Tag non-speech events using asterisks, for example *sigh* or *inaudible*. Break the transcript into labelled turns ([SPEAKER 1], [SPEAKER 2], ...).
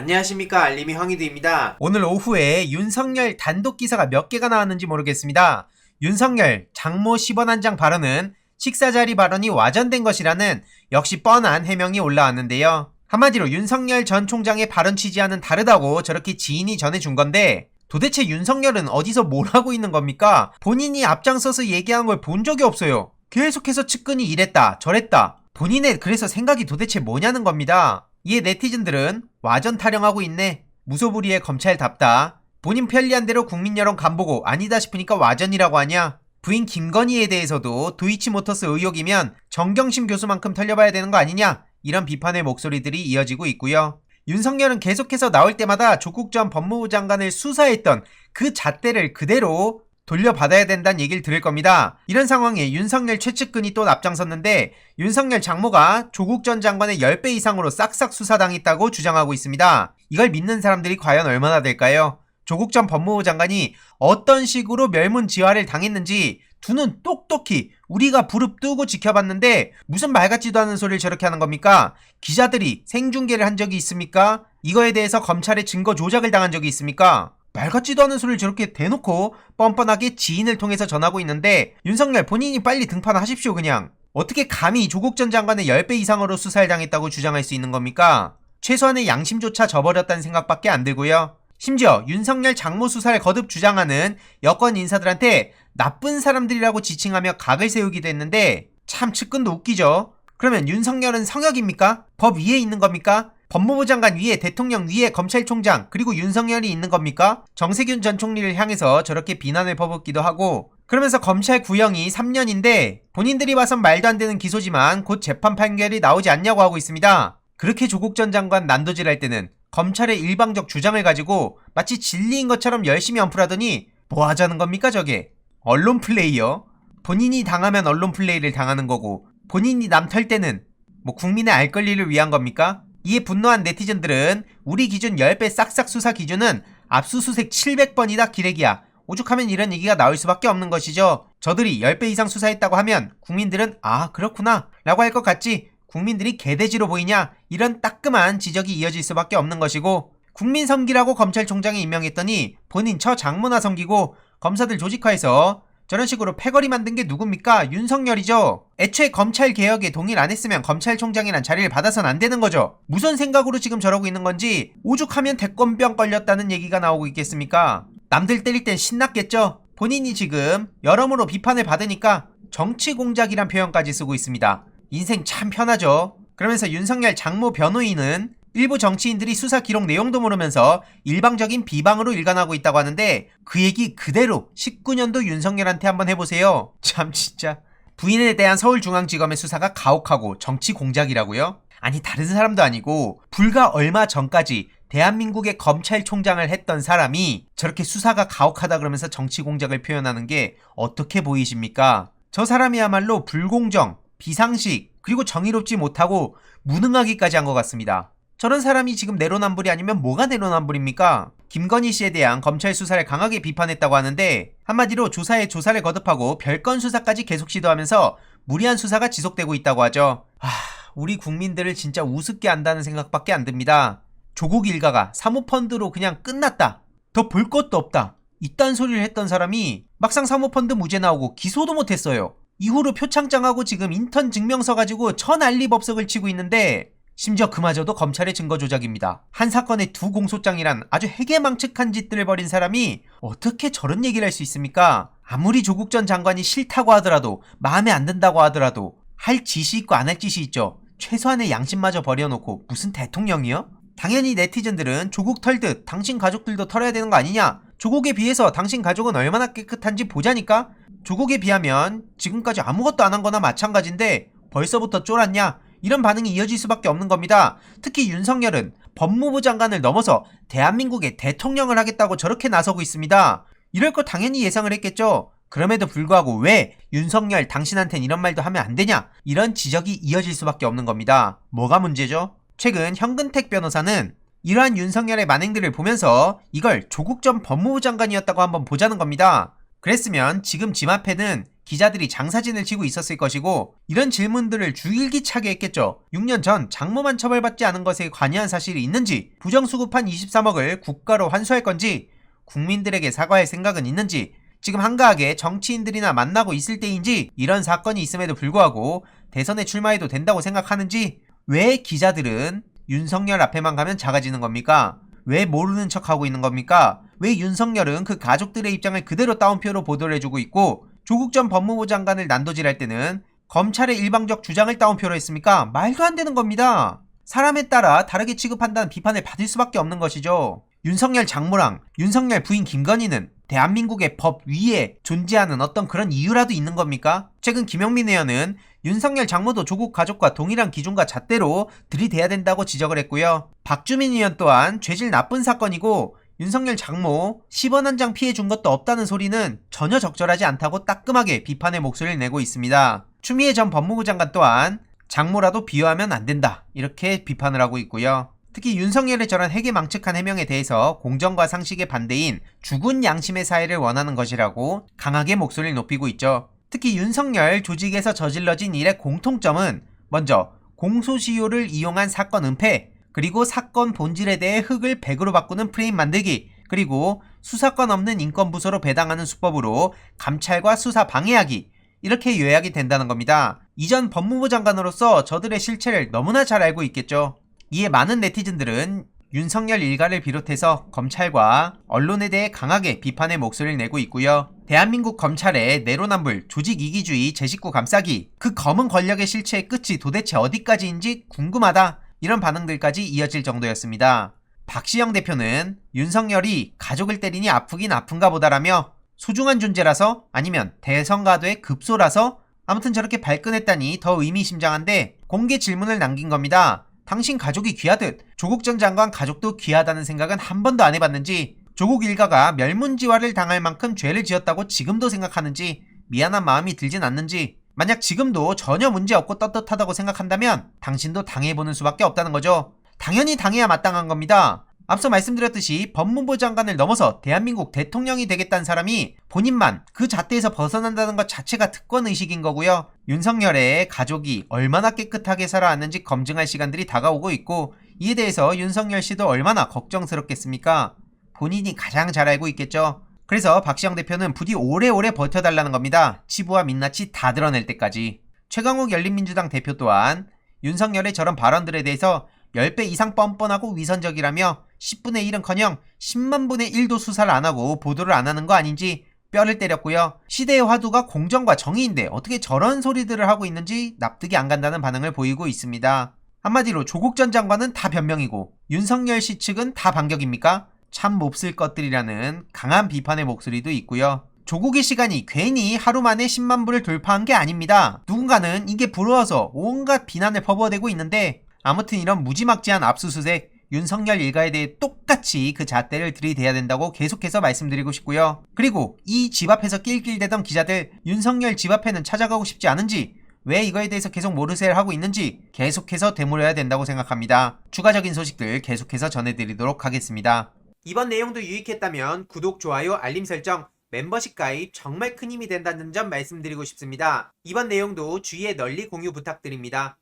[SPEAKER 1] 안녕하십니까 알림이 황희두입니다.
[SPEAKER 2] 오늘 오후에 윤석열 단독 기사가 몇 개가 나왔는지 모르겠습니다. 윤석열 장모 10원 한 장 발언은 식사 자리 발언이 와전된 것이라는 역시 뻔한 해명이 올라왔는데요. 한마디로 윤석열 전 총장의 발언 취지와는 다르다고 저렇게 지인이 전해준 건데 도대체 윤석열은 어디서 뭘 하고 있는 겁니까? 본인이 앞장서서 얘기한 걸 본 적이 없어요. 계속해서 측근이 이랬다 저랬다. 본인의 그래서 생각이 도대체 뭐냐는 겁니다. 이에 네티즌들은 와전 타령하고 있네. 무소불위의 검찰답다. 본인 편리한 대로 국민 여론 간보고 아니다 싶으니까 와전이라고 하냐? 부인 김건희에 대해서도 도이치모터스 의혹이면 정경심 교수만큼 털려봐야 되는 거 아니냐? 이런 비판의 목소리들이 이어지고 있고요. 윤석열은 계속해서 나올 때마다 조국 전 법무부 장관을 수사했던 그 잣대를 그대로 돌려받아야 된다는 얘기를 들을 겁니다. 이런 상황에 윤석열 최측근이 또 앞장섰는데 윤석열 장모가 조국 전 장관의 10배 이상으로 싹싹 수사당했다고 주장하고 있습니다. 이걸 믿는 사람들이 과연 얼마나 될까요? 조국 전 법무부 장관이 어떤 식으로 멸문지화를 당했는지 두 눈 똑똑히 우리가 부릅 뜨고 지켜봤는데 무슨 말 같지도 않은 소리를 저렇게 하는 겁니까? 기자들이 생중계를 한 적이 있습니까? 이거에 대해서 검찰에 증거 조작을 당한 적이 있습니까? 말 같지도 않은 소리를 저렇게 대놓고 뻔뻔하게 지인을 통해서 전하고 있는데 윤석열 본인이 빨리 등판하십시오 그냥 어떻게 감히 조국 전 장관의 10배 이상으로 수사를 당했다고 주장할 수 있는 겁니까? 최소한의 양심조차 저버렸다는 생각밖에 안 들고요. 심지어 윤석열 장모 수사를 거듭 주장하는 여권 인사들한테 나쁜 사람들이라고 지칭하며 각을 세우기도 했는데 참 측근도 웃기죠. 그러면 윤석열은 성역입니까? 법 위에 있는 겁니까? 법무부 장관 위에 대통령 위에 검찰총장 그리고 윤석열이 있는 겁니까? 정세균 전 총리를 향해서 저렇게 비난을 퍼붓기도 하고 그러면서 검찰 구형이 3년인데 본인들이 봐선 말도 안 되는 기소지만 곧 재판 판결이 나오지 않냐고 하고 있습니다. 그렇게 조국 전 장관 난도질할 때는 검찰의 일방적 주장을 가지고 마치 진리인 것처럼 열심히 언플하더니 뭐 하자는 겁니까 저게? 언론 플레이요? 본인이 당하면 언론 플레이를 당하는 거고 본인이 남털 때는 뭐 국민의 알 권리를 위한 겁니까? 이에 분노한 네티즌들은 우리 기준 10배 싹싹 수사 기준은 압수수색 700번이다 기레기야. 오죽하면 이런 얘기가 나올 수밖에 없는 것이죠. 저들이 10배 이상 수사했다고 하면 국민들은 아 그렇구나 라고 할 것 같지 국민들이 개돼지로 보이냐 이런 따끔한 지적이 이어질 수밖에 없는 것이고 국민 섬기라고 검찰총장에 임명했더니 본인 처 장모나 섬기고 검사들 조직화해서 저런 식으로 패거리 만든 게 누굽니까? 윤석열이죠. 애초에 검찰 개혁에 동의를 안 했으면 검찰총장이란 자리를 받아선 안 되는 거죠. 무슨 생각으로 지금 저러고 있는 건지 오죽하면 대권병 걸렸다는 얘기가 나오고 있겠습니까? 남들 때릴 땐 신났겠죠. 본인이 지금 여러모로 비판을 받으니까 정치 공작이란 표현까지 쓰고 있습니다. 인생 참 편하죠. 그러면서 윤석열 장모 변호인은 일부 정치인들이 수사 기록 내용도 모르면서 일방적인 비방으로 일관하고 있다고 하는데 그 얘기 그대로 19년도 윤석열한테 한번 해보세요. *laughs* 참 진짜 부인에 대한 서울중앙지검의 수사가 가혹하고 정치 공작이라고요? 아니 다른 사람도 아니고 불과 얼마 전까지 대한민국의 검찰총장을 했던 사람이 저렇게 수사가 가혹하다 그러면서 정치 공작을 표현하는 게 어떻게 보이십니까? 저 사람이야말로 불공정, 비상식, 그리고 정의롭지 못하고 무능하기까지 한 것 같습니다. 저런 사람이 지금 내로남불이 아니면 뭐가 내로남불입니까? 김건희 씨에 대한 검찰 수사를 강하게 비판했다고 하는데 한마디로 조사에 조사를 거듭하고 별건 수사까지 계속 시도하면서 무리한 수사가 지속되고 있다고 하죠. 아, 우리 국민들을 진짜 우습게 한다는 생각밖에 안 듭니다. 조국 일가가 사모펀드로 그냥 끝났다. 더 볼 것도 없다. 이딴 소리를 했던 사람이 막상 사모펀드 무죄 나오고 기소도 못했어요. 이후로 표창장하고 지금 인턴 증명서 가지고 천알리 법석을 치고 있는데 심지어 그마저도 검찰의 증거 조작입니다. 한 사건의 두 공소장이란 아주 해괴망측한 짓들을 벌인 사람이 어떻게 저런 얘기를 할 수 있습니까? 아무리 조국 전 장관이 싫다고 하더라도 마음에 안 든다고 하더라도 할 짓이 있고 안 할 짓이 있죠. 최소한의 양심마저 버려놓고 무슨 대통령이요? 당연히 네티즌들은 조국 털듯 당신 가족들도 털어야 되는 거 아니냐? 조국에 비해서 당신 가족은 얼마나 깨끗한지 보자니까? 조국에 비하면 지금까지 아무것도 안 한 거나 마찬가지인데 벌써부터 쫄았냐? 이런 반응이 이어질 수밖에 없는 겁니다. 특히 윤석열은 법무부 장관을 넘어서 대한민국의 대통령을 하겠다고 저렇게 나서고 있습니다. 이럴 거 당연히 예상을 했겠죠. 그럼에도 불구하고 왜 윤석열 당신한텐 이런 말도 하면 안 되냐? 이런 지적이 이어질 수밖에 없는 겁니다. 뭐가 문제죠? 최근 현근택 변호사는 이러한 윤석열의 만행들을 보면서 이걸 조국 전 법무부 장관이었다고 한번 보자는 겁니다. 그랬으면 지금 집 앞에는 기자들이 장사진을 치고 있었을 것이고 이런 질문들을 주일기차게 했겠죠. 6년 전 장모만 처벌받지 않은 것에 관여한 사실이 있는지 부정수급한 23억을 국가로 환수할 건지 국민들에게 사과할 생각은 있는지 지금 한가하게 정치인들이나 만나고 있을 때인지 이런 사건이 있음에도 불구하고 대선에 출마해도 된다고 생각하는지 왜 기자들은 윤석열 앞에만 가면 작아지는 겁니까? 왜 모르는 척하고 있는 겁니까? 왜 윤석열은 그 가족들의 입장을 그대로 따옴표로 보도를 해주고 있고 조국 전 법무부 장관을 난도질할 때는 검찰의 일방적 주장을 따옴표로 했습니까? 말도 안 되는 겁니다. 사람에 따라 다르게 취급한다는 비판을 받을 수밖에 없는 것이죠. 윤석열 장모랑 윤석열 부인 김건희는 대한민국의 법 위에 존재하는 어떤 그런 이유라도 있는 겁니까? 최근 김영민 의원은 윤석열 장모도 조국 가족과 동일한 기준과 잣대로 들이대야 된다고 지적을 했고요. 박주민 의원 또한 죄질 나쁜 사건이고 윤석열 장모 10원 한 장 피해 준 것도 없다는 소리는 전혀 적절하지 않다고 따끔하게 비판의 목소리를 내고 있습니다. 추미애 전 법무부 장관 또한 장모라도 비유하면 안 된다 이렇게 비판을 하고 있고요. 특히 윤석열의 저런 해괴망측한 해명에 대해서 공정과 상식의 반대인 죽은 양심의 사회를 원하는 것이라고 강하게 목소리를 높이고 있죠. 특히 윤석열 조직에서 저질러진 일의 공통점은 먼저 공소시효를 이용한 사건 은폐, 그리고 사건 본질에 대해 흑을 백으로 바꾸는 프레임 만들기, 그리고 수사권 없는 인권부서로 배당하는 수법으로 감찰과 수사 방해하기, 이렇게 요약이 된다는 겁니다. 이전 법무부 장관으로서 저들의 실체를 너무나 잘 알고 있겠죠. 이에 많은 네티즌들은 윤석열 일가를 비롯해서 검찰과 언론에 대해 강하게 비판의 목소리를 내고 있고요. 대한민국 검찰의 내로남불, 조직 이기주의, 제 식구 감싸기, 그 검은 권력의 실체의 끝이 도대체 어디까지인지 궁금하다. 이런 반응들까지 이어질 정도였습니다. 박시영 대표는 윤석열이 가족을 때리니 아프긴 아픈가 보다라며 소중한 존재라서 아니면 대선가도의 급소라서 아무튼 저렇게 발끈했다니 더 의미심장한데 공개 질문을 남긴 겁니다. 당신 가족이 귀하듯 조국 전 장관 가족도 귀하다는 생각은 한 번도 안 해봤는지 조국 일가가 멸문지화를 당할 만큼 죄를 지었다고 지금도 생각하는지 미안한 마음이 들진 않는지 만약 지금도 전혀 문제 없고 떳떳하다고 생각한다면 당신도 당해보는 수밖에 없다는 거죠. 당연히 당해야 마땅한 겁니다. 앞서 말씀드렸듯이 법무부 장관을 넘어서 대한민국 대통령이 되겠다는 사람이 본인만 그 잣대에서 벗어난다는 것 자체가 특권 의식인 거고요. 윤석열의 가족이 얼마나 깨끗하게 살아왔는지 검증할 시간들이 다가오고 있고 이에 대해서 윤석열 씨도 얼마나 걱정스럽겠습니까? 본인이 가장 잘 알고 있겠죠. 그래서 박시영 대표는 부디 오래오래 버텨달라는 겁니다. 치부와 민낯이 다 드러낼 때까지. 최강욱 열린민주당 대표 또한 윤석열의 저런 발언들에 대해서 10배 이상 뻔뻔하고 위선적이라며 10분의 1은커녕 10만 분의 1도 수사를 안 하고 보도를 안 하는 거 아닌지 뼈를 때렸고요. 시대의 화두가 공정과 정의인데 어떻게 저런 소리들을 하고 있는지 납득이 안 간다는 반응을 보이고 있습니다. 한마디로 조국 전 장관은 다 변명이고 윤석열 씨 측은 다 반격입니까? 참 몹쓸 것들이라는 강한 비판의 목소리도 있고요. 조국의 시간이 괜히 하루 만에 10만 부를 돌파한 게 아닙니다. 누군가는 이게 부러워서 온갖 비난을 퍼부어대고 있는데 아무튼 이런 무지막지한 압수수색 윤석열 일가에 대해 똑같이 그 잣대를 들이대야 된다고 계속해서 말씀드리고 싶고요. 그리고 이 집 앞에서 낄낄대던 기자들 윤석열 집 앞에는 찾아가고 싶지 않은지 왜 이거에 대해서 계속 모르쇠를 하고 있는지 계속해서 되물어야 된다고 생각합니다. 추가적인 소식들 계속해서 전해드리도록 하겠습니다.
[SPEAKER 1] 이번 내용도 유익했다면 구독, 좋아요, 알림 설정, 멤버십 가입 정말 큰 힘이 된다는 점 말씀드리고 싶습니다. 이번 내용도 주위에 널리 공유 부탁드립니다.